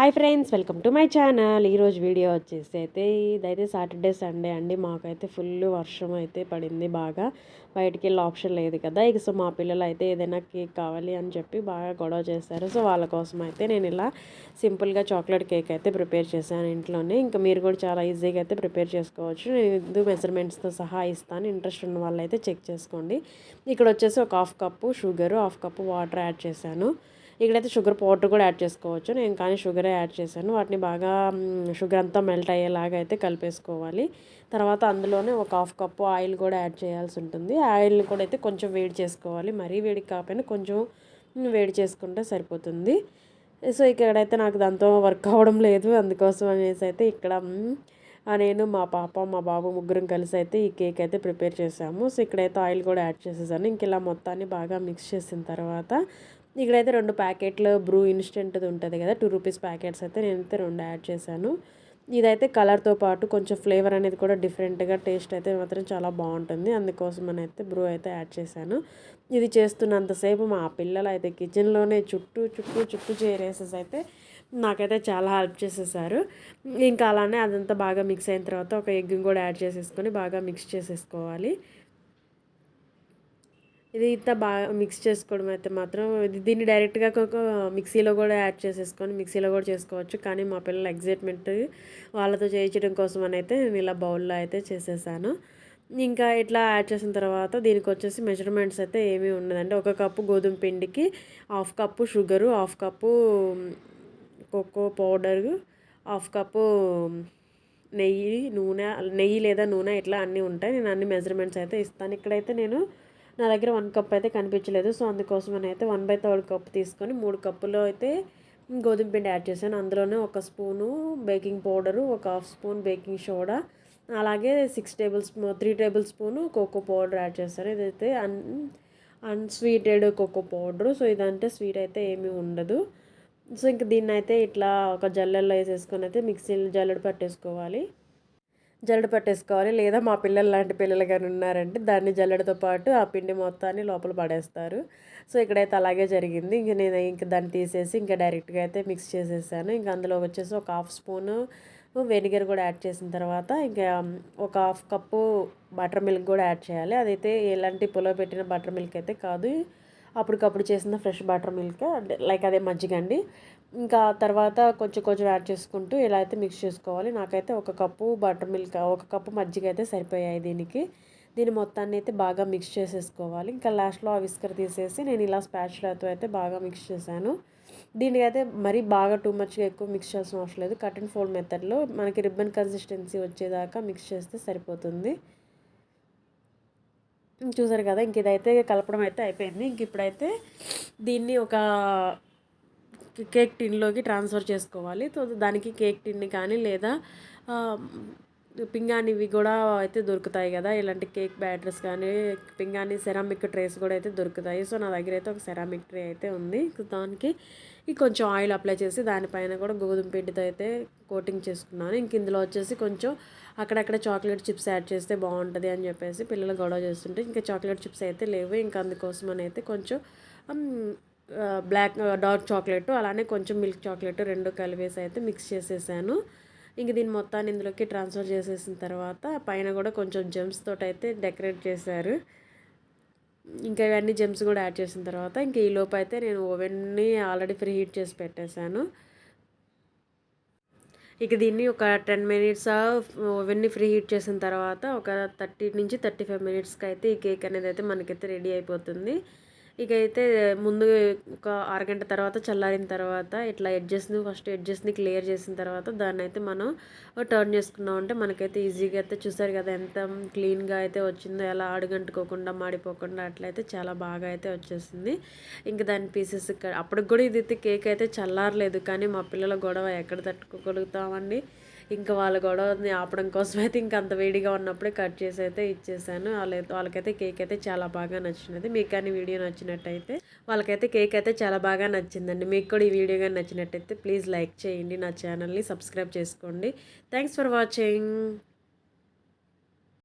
Hi friends welcome to my channel. ఈరోజు video వచ్చేసి అయితే ఇదైతే సాటర్డే సండే అండి. మాకైతే ఫుల్ వర్షం అయితే పడింది బాగా. బయటికి వెళ్ళే ఆప్షన్ లేదు కదా. ఇక సో మా పిల్లలు అయితే ఏదైనా కేక్ కావాలి అని చెప్పి బాగా గొడవ చేశారు. సో వాళ్ళ కోసం అయితే నేను ఇలా సింపుల్గా చాక్లెట్ కేక్ అయితే ప్రిపేర్ చేశాను ఇంట్లోనే. ఇంకా మీరు కూడా చాలా ఈజీగా అయితే ప్రిపేర్ చేసుకోవచ్చు. నేను ఇందు మెజర్మెంట్స్తో సహా ఇస్తాను. ఇంట్రెస్ట్ ఉన్న వాళ్ళు అయితే చెక్ చేసుకోండి. ఇక్కడ వచ్చేసి ఒక half cup sugar half cup water add చేశాను. ఇక్కడైతే షుగర్ పౌడర్ కూడా యాడ్ చేసుకోవచ్చు. నేను కానీ షుగరే యాడ్ చేశాను. వాటిని బాగా షుగర్ అంతా మెల్ట్ అయ్యేలాగా అయితే కలిపేసుకోవాలి. తర్వాత అందులోనే ఒక హాఫ్ కప్పు ఆయిల్ కూడా యాడ్ చేయాల్సి ఉంటుంది. ఆయిల్ని కూడా అయితే కొంచెం వేడి చేసుకోవాలి. మరీ వేడి కాకపోయినా కొంచెం వేడి చేసుకుంటే సరిపోతుంది. సో ఇక్కడైతే నాకు దాంతో వర్క్ అవ్వడం లేదు. అందుకోసం అనేసి అయితే ఇక్కడ నేను మా పాప మా బాబు ముగ్గురం కలిసి అయితే ఈ కేక్ అయితే ప్రిపేర్ చేసాము సో ఇక్కడైతే ఆయిల్ కూడా యాడ్ చేసేసాను. ఇంక ఇలా మొత్తాన్ని బాగా మిక్స్ చేసిన తర్వాత ఇక్కడైతే రెండు ప్యాకెట్లు బ్రూ ఇన్స్టెంట్ది ఉంటుంది కదా టూ రూపీస్ ప్యాకెట్స్ అయితే నేనైతే రెండు యాడ్ చేశాను. ఇదైతే కలర్తో పాటు కొంచెం ఫ్లేవర్ అనేది కూడా డిఫరెంట్గా టేస్ట్ అయితే మాత్రం చాలా బాగుంటుంది. అందుకోసం అయితే బ్రూ అయితే యాడ్ చేశాను. ఇది చేస్తున్నంతసేపు మా పిల్లలు అయితే కిచెన్లోనే చుట్టూ చుట్టూ చుట్టూ చేరేసేసి అయితే నాకైతే చాలా హెల్ప్ చేసేసారు. ఇంకా అలానే అదంతా బాగా మిక్స్ అయిన తర్వాత ఒక ఎగ్ కూడా యాడ్ చేసేసుకొని బాగా మిక్స్ చేసేసుకోవాలి. ఇది ఇంత బాగా మిక్స్ చేసుకోవడం అయితే మాత్రం దీన్ని డైరెక్ట్గా ఒక మిక్సీలో కూడా యాడ్ చేసేసుకొని మిక్సీలో కూడా చేసుకోవచ్చు. కానీ మా పిల్లల ఎగ్జైట్మెంట్ వాళ్ళతో చేయించడం కోసం అని అయితే నేను ఇలా బౌల్లో అయితే చేసేసాను. ఇంకా ఇట్లా యాడ్ చేసిన తర్వాత దీనికి వచ్చేసి మెజర్మెంట్స్ అయితే ఏమీ ఉండదండి. ఒక కప్పు గోధుమ పిండికి half cup sugar half cup cocoa powder half cup నెయ్యి నూనె నెయ్యి లేదా నూనె ఇట్లా అన్నీ ఉంటాయి. నేను అన్ని మెజర్మెంట్స్ అయితే ఇస్తాను. ఇక్కడైతే నేను నా దగ్గర వన్ కప్ అయితే కనిపించలేదు. సో అందుకోసం అయితే వన్ బై థర్డ్ కప్ తీసుకొని మూడు కప్పులో అయితే గోధుమ పిండి యాడ్ చేశాను. అందులోనే ఒక స్పూను బేకింగ్ పౌడరు ఒక హాఫ్ స్పూన్ బేకింగ్ సోడా అలాగే six tablespoon three tablespoon cocoa powder add చేస్తారు ఇదైతే un unsweetened cocoa powder so ఇదంటే స్వీట్ అయితే ఏమీ ఉండదు. సో ఇంక దీన్ని అయితే ఇట్లా ఒక జల్లెల్లో వేసేసుకొని అయితే మిక్సీలో జల్లెడ పట్టేసుకోవాలి. జల్లెడ పట్టేసుకోవాలి. లేదా మా పిల్లలు లాంటి పిల్లలు కానీ ఉన్నారంటే దాన్ని జల్లెడతో పాటు ఆ పిండి మొత్తాన్ని లోపల పడేస్తారు. సో ఇక్కడైతే అలాగే జరిగింది. ఇంక నేను ఇంక దాన్ని తీసేసి ఇంకా డైరెక్ట్గా అయితే మిక్స్ చేసేసాను. ఇంకా అందులో వచ్చేసి ఒక హాఫ్ స్పూను వెనిగర్ కూడా యాడ్ చేసిన తర్వాత ఇంకా ఒక హాఫ్ కప్పు బటర్ మిల్క్ కూడా యాడ్ చేయాలి. అదైతే ఎలాంటి పులో పెట్టిన బటర్ మిల్క్ అయితే కాదు. అప్పటికప్పుడు చేసిన ఫ్రెష్ బటర్ మిల్క్. లైక్ అదే మజ్జిగ అండి. ఇంకా తర్వాత కొంచెం కొంచెం యాడ్ చేసుకుంటూ ఇలా అయితే మిక్స్ చేసుకోవాలి. నాకైతే ఒక కప్పు బటర్ మిల్క్ ఒక కప్పు మజ్జిగ అయితే సరిపోయాయి దీనికి. దీని మొత్తాన్ని అయితే బాగా మిక్స్ చేసేసుకోవాలి. ఇంకా లాస్ట్లో ఆ విస్కర్ తీసేసి నేను ఇలా స్పాచ్లతో అయితే బాగా మిక్స్ చేశాను. దీనికి అయితే మరీ బాగా టూ మచ్గా ఎక్కువ మిక్స్ చేసిన అవసరం లేదు. కట్ అండ్ ఫోల్డ్ మెథడ్లో మనకి రిబ్బన్ కన్సిస్టెన్సీ వచ్చేదాకా మిక్స్ చేస్తే సరిపోతుంది. చూసారు కదా ఇంక ఇదైతే కలపడం అయితే అయిపోయింది. ఇంక ఇప్పుడైతే దీన్ని ఒక కేక్ టిన్లోకి ట్రాన్స్ఫర్ చేసుకోవాలి. సో దానికి కేక్ టిన్ని కానీ లేదా పింగాణివి కూడా అయితే దొరుకుతాయి కదా. ఇలాంటి కేక్ బ్యాటర్స్ కానీ పింగాణి సెరామిక్ ట్రేస్ కూడా అయితే దొరుకుతాయి. సో నా దగ్గర అయితే ఒక సెరామిక్ ట్రే అయితే ఉంది. దానికి కొంచెం ఆయిల్ అప్లై చేసి దానిపైన కూడా గోధుమ పిండితో అయితే కోటింగ్ చేసుకున్నాను. ఇంక ఇందులో వచ్చేసి కొంచెం అక్కడక్కడ చాక్లెట్ చిప్స్ యాడ్ చేస్తే బాగుంటుంది అని చెప్పేసి పిల్లలు గొడవ చేస్తుంటే ఇంకా చాక్లెట్ చిప్స్ అయితే లేవు. ఇంకా అందుకోసం అని అయితే కొంచెం బ్లాక్ డార్క్ చాక్లెట్ అలానే కొంచెం మిల్క్ చాక్లెట్ రెండు కలిపేసి అయితే మిక్స్ చేసేసాను. ఇంక దీని మొత్తాన్ని ఇందులోకి ట్రాన్స్ఫర్ చేసేసిన తర్వాత పైన కూడా కొంచెం జెమ్స్ తోటి అయితే డెకరేట్ చేశారు. ఇంకా ఇవన్నీ జెమ్స్ కూడా యాడ్ చేసిన తర్వాత ఇంక ఈ లోపు అయితే నేను ఓవెన్ని ఆల్రెడీ ఫ్రీ హీట్ చేసి పెట్టేశాను. ఇక దీన్ని ఒక టెన్ మినిట్స్ ఓవెన్ని ఫ్రీ హీట్ చేసిన తర్వాత ఒక థర్టీ నుంచి థర్టీ ఫైవ్ మినిట్స్కి అయితే ఈ కేక్ అనేది అయితే మనకైతే రెడీ అయిపోతుంది. ఇక అయితే ముందు ఒక అరగంట తర్వాత చల్లారిన తర్వాత ఇట్లా ఎడ్జెస్ని ఫస్ట్ ఎడ్జెస్ని క్లియర్ చేసిన తర్వాత దాన్ని అయితే మనం టర్న్ చేసుకున్నాం. అంటే మనకైతే ఈజీగా అయితే చూసారు కదా ఎంత క్లీన్గా అయితే వచ్చిందో ఎలా ఆడుగంటుకోకుండా మాడిపోకుండా అట్లయితే చాలా బాగా అయితే వచ్చేసింది. ఇంకా దాని పీసెస్ అప్పటికి కూడా ఇది కేక్ అయితే చల్లారలేదు. కానీ మా పిల్లల గొడవ ఎక్కడ తట్టుకోగలుగుతామండి? ఇంకా వాళ్ళ గొడవని ఆపడం కోసం అయితే ఇంకా అంత వేడిగా ఉన్నప్పుడే కట్ చేసి అయితే ఇచ్చేసాను. వాళ్ళైతే వాళ్ళకైతే కేక్ అయితే చాలా బాగా నచ్చినది. మీకు కానీ వీడియో నచ్చినట్టయితే వాళ్ళకైతే కేక్ అయితే చాలా బాగా నచ్చిందండి. మీకు కూడా ఈ వీడియో కానీ నచ్చినట్టయితే ప్లీజ్ లైక్ చేయండి. నా ఛానల్ని సబ్స్క్రైబ్ చేసుకోండి. Thanks for watching.